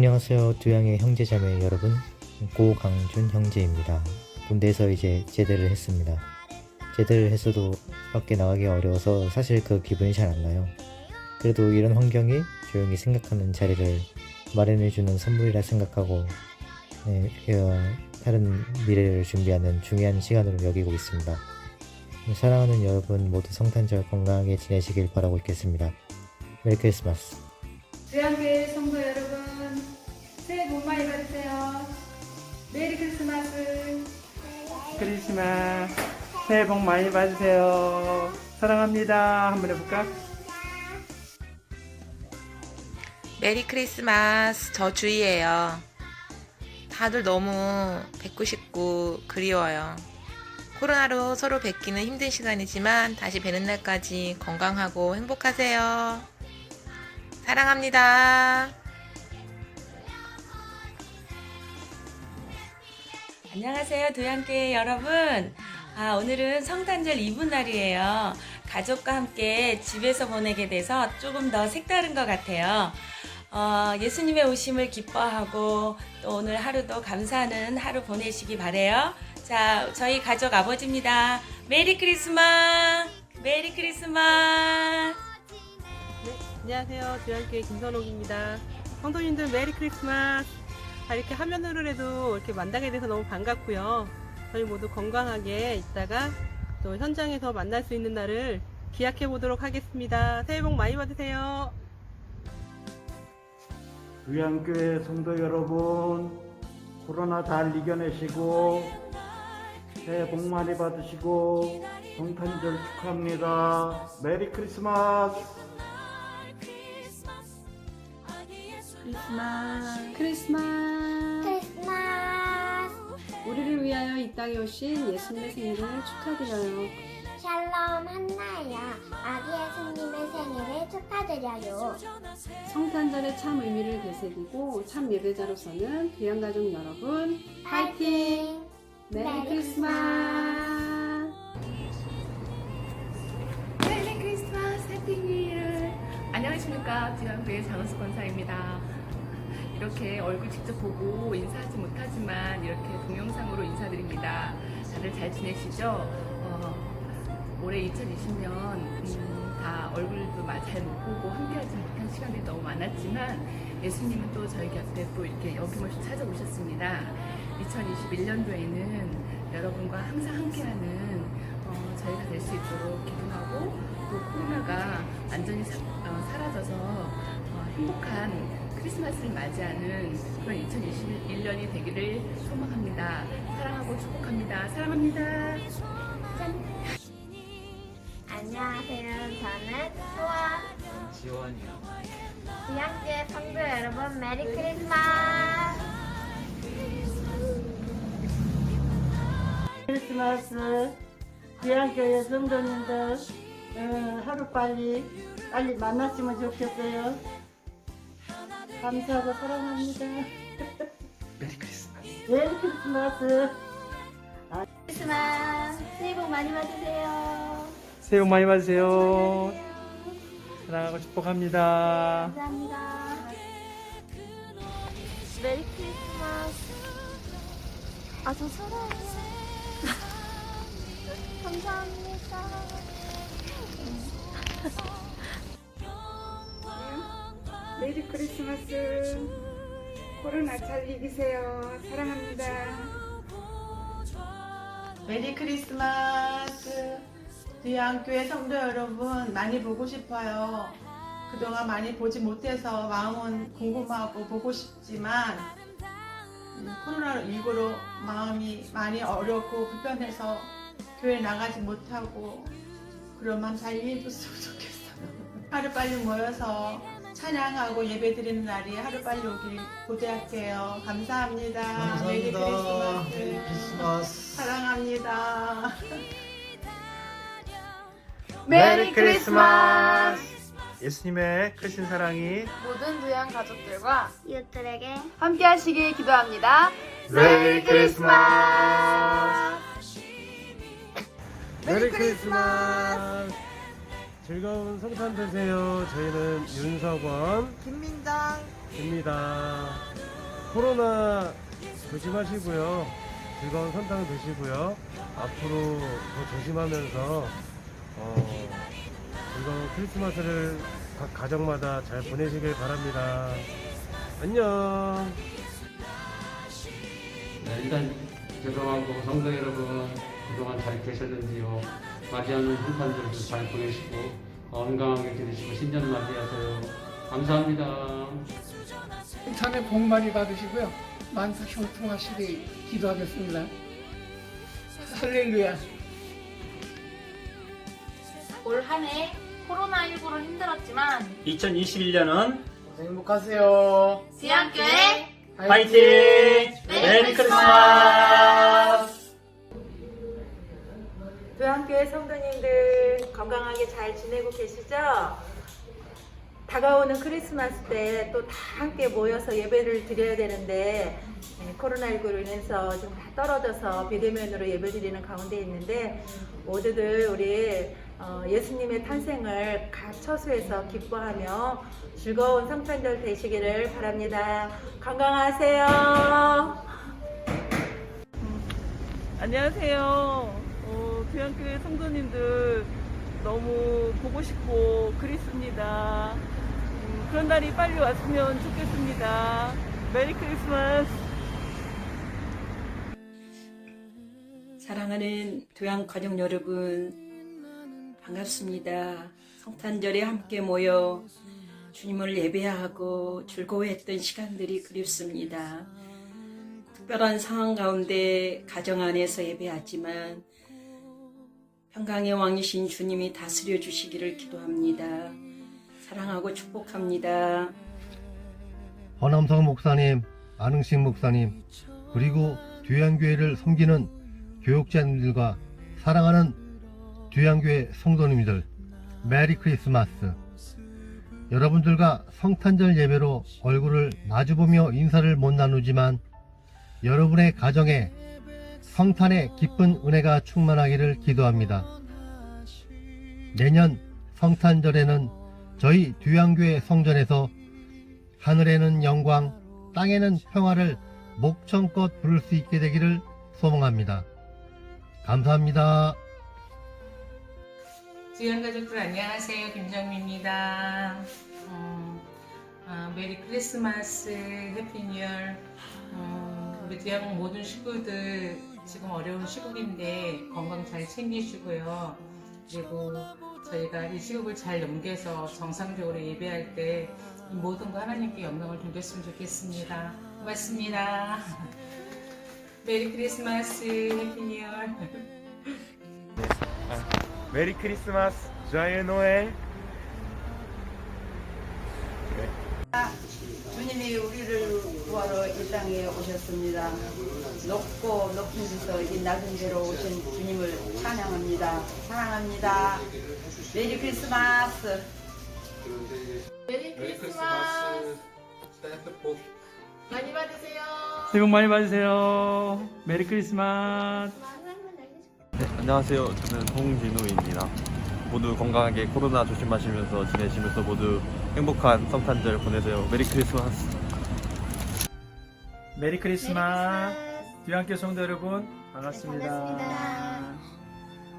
안녕하세요. 두양의 형제자매 여러분. 고강준 형제입니다. 군대에서 이제 제대를 했습니다. 제대를 했어도 밖에 나가기 어려워서 사실 그 기분이 잘 안 나요. 그래도 이런 환경이 조용히 생각하는 자리를 마련해주는 선물이라 생각하고 네, 어, 다른 미래를 준비하는 중요한 시간으로 여기고 있습니다. 사랑하는 여러분 모두 성탄절 건강하게 지내시길 바라고 있겠습니다. 메리 크리스마스. 새해 복 많이 받으세요. 메리 크리스마스. 크리스마스 새해 복 많이 받으세요. 사랑합니다. 한번 해볼까? 메리 크리스마스 저 주희예요. 다들 너무 뵙고 싶고 그리워요. 코로나로 서로 뵙기는 힘든 시간이지만 다시 뵈는 날까지 건강하고 행복하세요. 사랑합니다. 안녕하세요, 도양교회 여러분. 아, 오늘은 성탄절 이브 날이에요. 가족과 함께 집에서 보내게 돼서 조금 더 색다른 것 같아요. 어, 예수님의 오심을 기뻐하고 또 오늘 하루도 감사하는 하루 보내시기 바래요. 자, 저희 가족 아버지입니다. 메리 크리스마스! 메리 크리스마스! 안녕하세요. 주한교회 김선옥입니다. 성도님들 메리 크리스마스. 아, 이렇게 화면으로라도 이렇게 만나게 돼서 너무 반갑고요. 저희 모두 건강하게 있다가 또 현장에서 만날 수 있는 날을 기약해 보도록 하겠습니다. 새해 복 많이 받으세요. 유양교회 성도 여러분, 코로나 잘 이겨내시고 새해 복 많이 받으시고 성탄절 축하합니다. 메리 크리스마스. 크리스마스. 크리스마스. 위하여 이 땅에 오신 예수님의 생일을 축하드려요. 샬롬 한나야 아기 예수님의 생일을 축하드려요. 성탄절의 참 의미를 되새기고 참 예배자로서는 귀한 가족 여러분 파이팅! 메리 크리스마스! 메리 크리스마스 해피 뉴 이어 안녕하십니까 지난교회 장은수 권사입니다 이렇게 얼굴 직접 보고 인사하지 못하지만 이렇게 동영상으로 인사드립니다 다들 잘 지내시죠? 어, 올해 2020년 음, 다 얼굴도 마- 잘못 보고 함께하지 못한 시간들이 너무 많았지만 예수님은 또 저희 곁에 또 이렇게 어김없이 찾아오셨습니다 2021년도에는 여러분과 항상 함께하는 어, 저희가 될 수 있도록 기도하고 또 코로나가 완전히 사, 라져서 행복한 크리스마스를 맞이하는 그런 2021년이 되기를 소망합니다. 사랑하고 축복합니다. 사랑합니다. 짠. 안녕하세요. 저는 소아 지원이요. 주양교회 성도 여러분 메리 크리스마스. 크리스마스 귀한교회 성도님들 어, 하루빨리 빨리 만났으면 좋겠어요. 감사하고 사랑합니다. 메리 크리스마스. 메리 크리스마스. 크리스마스 새해 복 많이 받으세요. 새해 복 많이 받으세요. 사랑하고 축복합니다. 감사합니다. 메리 크리스마스. 아, 저 사랑해요. 감사합니다. 메리 크리스마스. 코로나 잘 이기세요. 사랑합니다. 메리 크리스마스. 두양교회 성도 여러분, 많이 보고 싶어요. 그동안 많이 보지 못해서 마음은 궁금하고 보고 싶지만, 음, 코로나19로 마음이 많이 어렵고 불편해서 교회 나가지 못하고, 그런 마음 잘 이해해줬으면 좋겠어요. 하루빨리 모여서 찬양하고 예배 드리는 날이 하루빨리 오길 고대할게요. 감사합니다. 메리 크리스마스. 크리스마스. 사랑합니다. 메리 크리스마스. 예수님의 크신 사랑이 모든 두양 가족들과 이웃들에게 함께 하시길 기도합니다. 메리 크리스마스. 메리 크리스마스. 즐거운 성탄 되세요. 저희는 윤석원, 김민정. 입니다. 코로나 조심하시고요. 즐거운 선탕 되시고요. 앞으로 더 조심하면서 어, 즐거운 크리스마스를 각 가정마다 잘 보내시길 바랍니다. 안녕. 네, 일단 죄송하고 성도 여러분 그동안 잘 계셨는지요. 맞이하는 한탄절도 잘 보내시고 건강하게 지내시고 신년 맞이하세요. 감사합니다. 참에 복 많이 받으시고요. 만사 형통하시길 기도하겠습니다. 할렐루야. 올 한해 코로나19로 힘들었지만 2021년은 행복하세요. 지안교회 파이팅! 메리 크리스마스! 교회 성도님들 건강하게 잘 지내고 계시죠? 다가오는 크리스마스 때 또 다 함께 모여서 예배를 드려야 되는데 네, 코로나19로 인해서 좀다 떨어져서 비대면으로 예배 드리는 가운데 있는데 모두들 우리 어, 예수님의 탄생을 각 처소에서 기뻐하며 즐거운 성탄절 되시기를 바랍니다. 건강하세요. 안녕하세요. 어, 교양교회 성도님들 너무 보고 싶고 그립습니다. 음, 그런 날이 빨리 왔으면 좋겠습니다. 메리 크리스마스! 사랑하는 교양 가족 여러분, 반갑습니다. 성탄절에 함께 모여 주님을 예배하고 즐거워했던 시간들이 그립습니다. 특별한 상황 가운데 가정 안에서 예배하지만 평강의 왕이신 주님이 다스려 주시기를 기도합니다. 사랑하고 축복합니다. 허남성 목사님, 안흥식 목사님, 그리고 dü양교회를 섬기는 교육자님들과 사랑하는 dü양교회 성도님들, 메리 크리스마스. 여러분들과 성탄절 예배로 얼굴을 마주보며 인사를 못 나누지만 여러분의 가정에 성탄의 기쁜 은혜가 충만하기를 기도합니다. 내년 성탄절에는 저희 dü양교회 성전에서 하늘에는 영광, 땅에는 평화를 목청껏 부를 수 있게 되기를 소망합니다. 감사합니다. 주연 가족들 안녕하세요. 김정미입니다. 음, 아, 메리 크리스마스, 해피 뉴 이어. 음, 우리 주양 모든 식구들 지금 어려운 시국인데 건강 잘 챙기시고요. 그리고 저희가 이 시국을 잘 넘겨서 정상적으로 예배할 때이 모든 거 하나님께 영광을 돌렸으면 좋겠습니다. 고맙습니다. 메리 크리스마스, 해피 뉴 이어. 메리 크리스마스, 자유 노엘. 주님이 우리를 구하러 이 땅에 오셨습니다. 높고 높은 데서 이 낮은 데로 오신 주님을 찬양합니다. 사랑합니다. 메리 크리스마스! 메리 크리스마스 많이 받으세요. 새해 복 많이 받으세요. 메리 크리스마스. 네, 안녕하세요. 저는 홍진우입니다. 모두 건강하게 코로나 조심하시면서 지내시면서 모두 행복한 성탄절 보내세요. 메리 크리스마스. 메리 크리스마스. 뒤함께 성도 여러분 반갑습니다.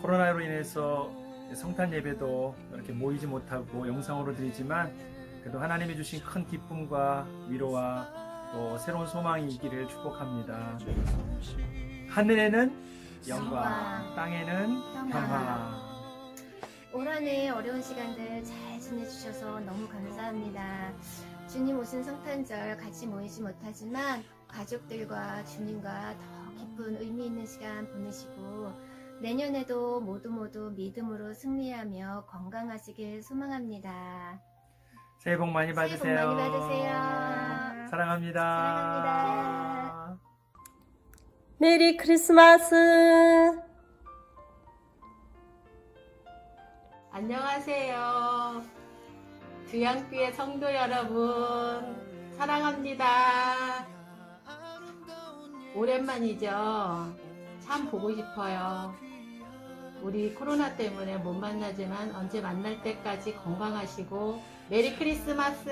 코로나로 인해서 성탄 예배도 이렇게 모이지 못하고 영상으로 드리지만 그래도 하나님이 주신 큰 기쁨과 위로와 또 새로운 소망이 있기를 축복합니다. 하늘에는 영광, 땅에는 평화. 올 한해 어려운 시간들 잘 지내주셔서 너무 감사합니다. 주님 오신 성탄절 같이 모이지 못하지만 가족들과 주님과 더 기쁜 의미 있는 시간 보내시고 내년에도 모두 모두 믿음으로 승리하며 건강하시길 소망합니다. 새해 복 많이 새해 복 받으세요. 많이 받으세요. 사랑합니다. 사랑합니다. 메리 크리스마스! 안녕하세요. 주양교회 성도 여러분, 사랑합니다. 오랜만이죠. 참 보고 싶어요. 우리 코로나 때문에 못 만나지만 언제 만날 때까지 건강하시고 메리 크리스마스!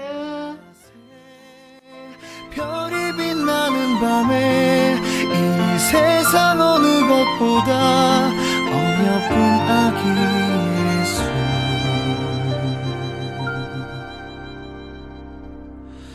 별이 빛나는 밤에 이 세상 어느 것보다 어여쁜 아기